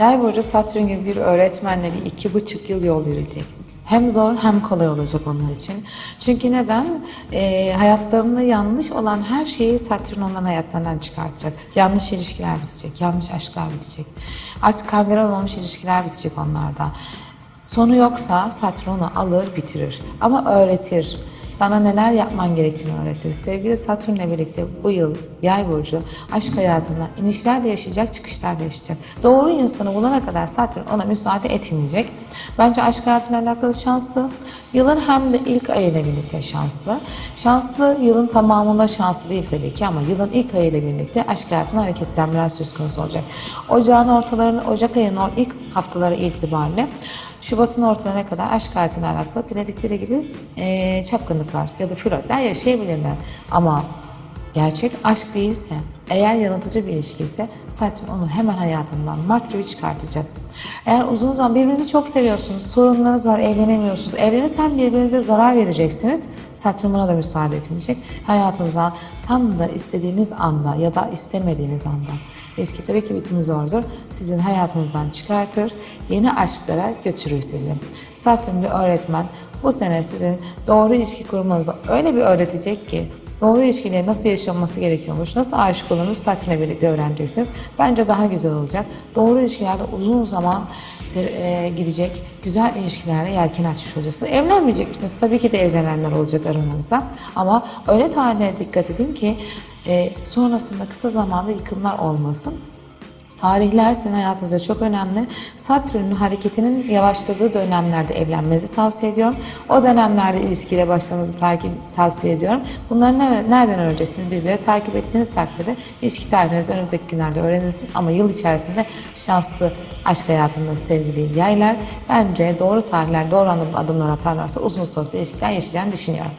Yay burcu Satürn gibi bir öğretmenle bir iki buçuk yıl yol yürüyecek. Hem zor hem kolay olacak onlar için. Çünkü neden? Ee, hayatlarında yanlış olan her şeyi Satürn onların hayatlarından çıkartacak. Yanlış ilişkiler bitecek, yanlış aşklar bitecek. Artık kangren olmuş ilişkiler bitecek onlarda. Sonu yoksa Satürn alır bitirir. Ama öğretir. Sana neler yapman gerektiğini öğretir. Sevgili Satürn'le birlikte bu yıl yay burcu aşk hayatında inişler de yaşayacak, çıkışlar da yaşayacak. Doğru insanı bulana kadar Satürn ona müsaade etmeyecek. Bence aşk hayatıyla alakalı şanslı. Yılın hem de ilk ayıyla birlikte şanslı. Şanslı yılın tamamında şanslı değil tabii ki ama yılın ilk ayıyla birlikte aşk hayatında hareketlenmeler söz konusu olacak. Ocağın ortalarını, Ocak ayının ilk haftaları itibariyle Şubat'ın ortalarına kadar aşk hayatıyla alakalı diledikleri gibi eee, çapkınlıklar ya da flörtler yaşayabilirler. Ama gerçek aşk değilse, eğer yanıltıcı bir ilişki ise Satürn onu hemen hayatından Mart gibi çıkartacak. Eğer uzun zaman birbirinizi çok seviyorsunuz, sorunlarınız var, evlenemiyorsunuz, evlenirsen birbirinize zarar vereceksiniz. Satürn buna da müsaade etmeyecek. Hayatınızdan tam da istediğiniz anda ya da istemediğiniz anda İlişki tabii ki bitimi zordur. Sizin hayatınızdan çıkartır, yeni aşklara götürür sizi. Satürn bir öğretmen bu sene sizin doğru ilişki kurmanızı öyle bir öğretecek ki doğru ilişkiyle nasıl yaşanması gerekiyormuş, nasıl aşık olunmuş Satürn'le birlikte öğreneceksiniz. Bence daha güzel olacak. Doğru ilişkilerde uzun zaman e, gidecek güzel ilişkilerle yelken açmış olacaksınız. Evlenmeyecek misiniz? Tabii ki de evlenenler olacak aranızda. Ama öyle tarihlere dikkat edin ki e, sonrasında kısa zamanda yıkımlar olmasın. Tarihler sizin hayatınızda çok önemli. Satürn'ün hareketinin yavaşladığı dönemlerde evlenmenizi tavsiye ediyorum. O dönemlerde ilişkiyle başlamanızı takip, tavsiye ediyorum. Bunları ne- nereden öğreneceksiniz? Bizleri takip ettiğiniz takdirde ilişki tarihinizi önümüzdeki günlerde öğrenirsiniz. Ama yıl içerisinde şanslı aşk hayatında sevgili yaylar bence doğru tarihler, doğru adım- adımlar atarlarsa uzun soluklu ilişkiler yaşayacağını düşünüyorum.